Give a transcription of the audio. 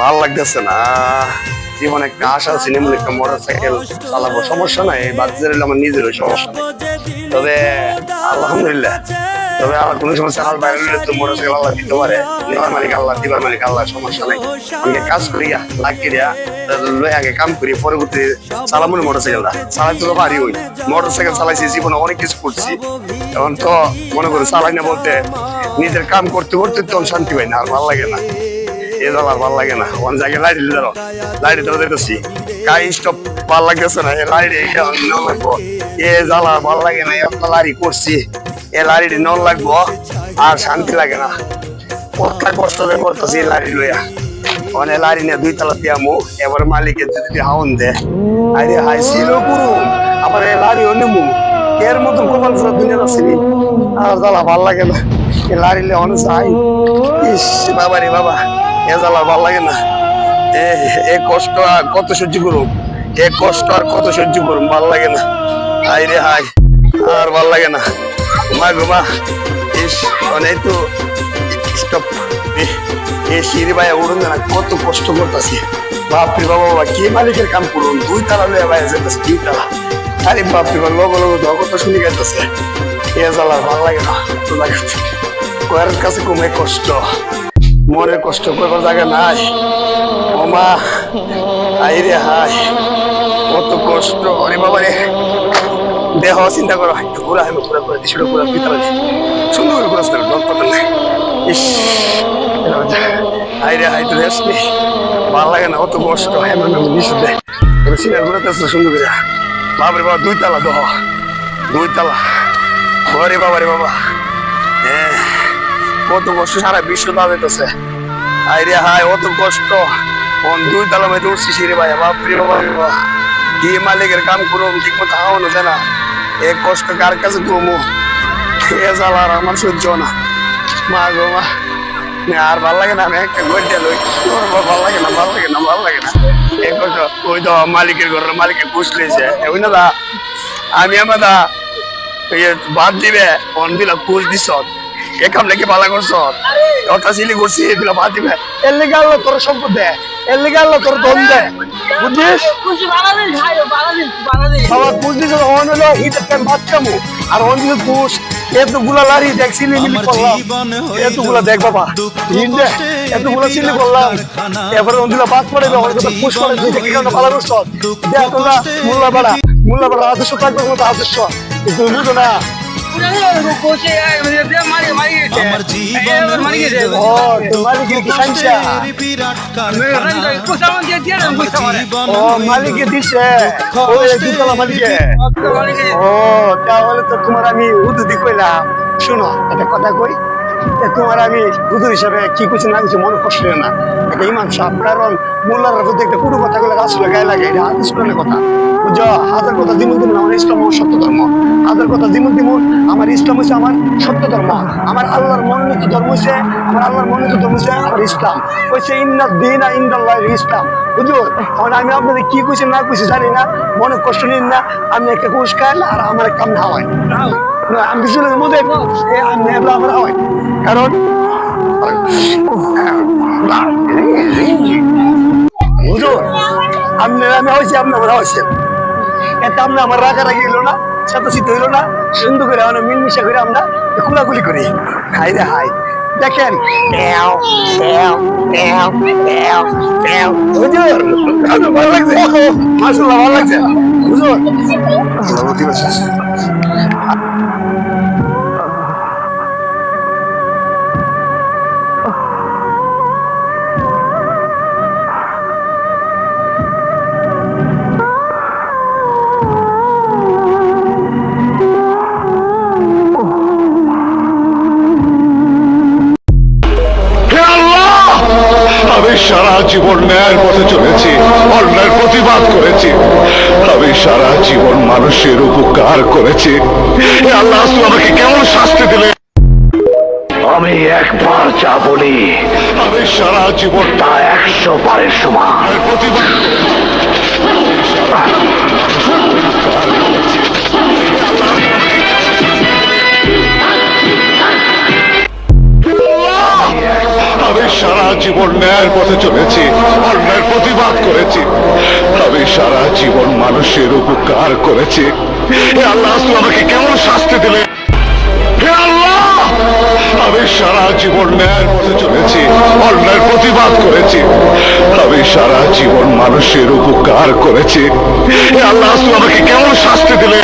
ভালো লাগতেছে না। জীবনে আশা আছে একটা মোটর সাইকেল চালাবো সমস্যা নাই বাচ্চাদের আমার নিজেরও সমস্যা নেই। তবে আলহামদুলিল্লাহ, তবে আমার কোনো সমস্যা আমার বাইরে হলে তো মোটর সাইকেল আল্লাহ দিতে পারে। নেওয়ার মালিক আল্লাহ, দিবার মালিক আল্লাহ, সমস্যা নাই। আমি কাজ করিয়া লাগিয়ে লাগিয়া লই আগে কাম করি, পরবর্তী চালাবো মোটর সাইকেলটা চালাইতে তো পারি ওই। মোটর সাইকেল চালাইছি, জীবনে অনেক কিছু করছি। এখন তো মনে করি চালাই না বলতে নিজের কাম করতে করতে তখন শান্তি পাই না, আর ভালো লাগে না। এ জ্বালা ভালো লাগে না। কোন জায়গায় লাইট দিলে ধরো। লাইট ধরে দেখতেছি গাই স্টপ ভালো লাগতেছে না এ লাইট লাগবো। এ জ্বালা ভালো লাগে না এত লারি করছি। এ লারি নল লাগবো, আর শান্তি লাগে না। কত কষ্ট করে করতেছি লারি লইয়া। মানে লারি নিয়ে দুই তালা দিয়ামু এবার মালিকের যদি হাউন দে। আরে হাই ছিল গুরু, আবার এই লারি অনেমু এর মতন কপাল ফুরা দুনিয়া আসেনি আর জ্বালা ভালো লাগে না। এ লারি লে অনেক যাই। ইস বাবা রে বাবা। এ ভালো লাগে না। এ এ কষ্ট আর কত সহ্য করুম। এ কষ্ট আর কত সহ্য করুম, ভালো লাগে না। হাই রে হাই আর ভালো লাগে না। মা গো মা ইস অনেক তো স্টপ এই সিঁড়ি ভাই উড়ুন না, কত কষ্ট করতেছি। বাপরে বাবা বাবা, কি মালিকের কাম করুন দুই তালা লয়ে ভাই যেতেছে দুই তালা। আরে বাপরে বাবা লোক লোক জগৎ শুনি গেতেছে এ জ্বালা ভালো লাগে না, তো লাগাচ্ছে। কয়ের কাছে কমে কষ্ট। মনের কষ্ট করবার জায়গা নাই। ও মা আই রে হাই কত কষ্ট অরে বাবা রে। দেহ চিন্তা করো একটু ঘুরা আমি ঘুরা করে দিছি ঘুরা তুই তাহলে সুন্দর করে ঘুরাস না ডর পাবেন না ইস হাই রে হাই তো রেস্ট নেই ভালো লাগে না, অত কষ্ট এমন এমন নিষেধ দেয় তবে সিনার ঘুরাতে সুন্দর করে। বাবারে বাবা, দুই তালা দহ। দুই তালা। ওরে বাবা রে বাবা। হ্যাঁ কত কষ্ট, সারা বিশ্ব দাঁড়াইতেছে হাই রে হাই অত কষ্ট। কোন দুই তালা মধ্যে উঠছি সিঁড়ি ভাই বাবা রে বাবা। কি মালিকের কাম করুম ঠিক মতো হাওয়ানো না। এ কষ্ট কার কাছে কমু এ জ্বালা আর আমার সহ্য না। মা গো মা আর ভালো লাগে না, আমি একটা গড়িয়া লই। ভালো লাগে না, ভালো লাগে না, ভালো লাগে না। এ কষ্ট, ওই তো মালিকের ঘরের মালিকে ঘুষ লেছে ওই না দা, আমি আমার দা ভাত দিবে, অন ফুল দিছ। এ কাম নাকি ভালো করছ? ওটা সিলি করছি দিলা ভাত দিবে। এর লেগে আল্লাহ তোর সম্পদ দে। এর লেগে আল্লাহ তোর ধন দে। বুঝছিস? বাবা বুঝলি তো অন হলো হিট একটা ভাত কামু আর অন দিকে ঘুষ। এতগুলা লারি দেখ সিলি মিলি করলাম। এতগুলা দেখ বাবা হিন্দে এতগুলা সিলি করলাম। এরপরে অন দিলা পড়ে অনেক কথা ঘুষ করে দিতে কি কারণে ভালো করছ। দেখ তোমরা মোল্লা বাড়া মোল্লা বাড়া আদর্শ থাকবে মতো আদর্শ। তুমি বুঝো না? আমার জীবন ও মালিকে দিছে মালিকে ও তাহলে তো তোমার আমি উদুদি কইলাম। শুনো একটা কথা কই? তোমার আমি হুজুর হিসাবে কি কিছু না কিছু মনে কষ্ট না। একটা ইমাম সাহেব কারণ মোল্লার প্রতি একটা কোনো কথা গুলো আসলে গায়ে লাগে। এটা হাদিস কথা। বুঝছ হাজার কথা দিমুন দিমুন আমার ইসলাম সত্য ধর্ম। হাজার কথা দিমুন দিমুন। আমার ইসলাম হচ্ছে আমার সত্য ধর্ম। আমার আল্লাহর মনোনীত ধর্ম হচ্ছে আমার আল্লাহর মনোনীত ধর্ম হচ্ছে আমার ইসলাম। হচ্ছে ইন্নাদ দিন ইন্দাল্লাহ ইসলাম। হুজুর, এখন আমি আপনাদের কি কইছি না কইছি জানি না। মনে কষ্ট নিন না। আমি একটা কুশ খাইল আর আমার একটা না, আমি বিশুলের মধ্যে আমি আমার হাওয়াই কারণ হুজুর আপনার আমি হয়েছি আপনি আমার হয়েছে। এটা আমরা আমার রাগারাগি হইল না। সাথে হইল না, সুন্দর করে আমরা মিলমিশা করে আমরা খোলাগুলি করি। হাই রে হাই। দেখেন। হুজুর, ভালো লাগছে? মাসাল্লাহ ভালো লাগছে। হুজুর। ন্যায়ের পথে চলেছি অন্যায়ের প্রতিবাদ করেছি। আমি সারা জীবন মানুষের উপকার করেছি। আল্লাহ আমাকে কেমন শাস্তি দিলে? আমি একবার যা বলি আমি সারা জীবন তা একশো বারের সমান। প্রতিবাদ জীবন ন্যায়ের পথে চলেছি অন্যায়ের প্রতিবাদ করেছি। আমি সারা জীবন মানুষের উপকার করেছি। হে আল্লাহ আমাকে কেমন শাস্তি দিলে? হে আল্লাহ, আমি সারা জীবন ন্যায়ের পথে চলেছি অন্যায়ের প্রতিবাদ করেছি। আমি সারা জীবন মানুষের উপকার করেছি। হে আল্লাহ আমাকে কেমন শাস্তি দিলে?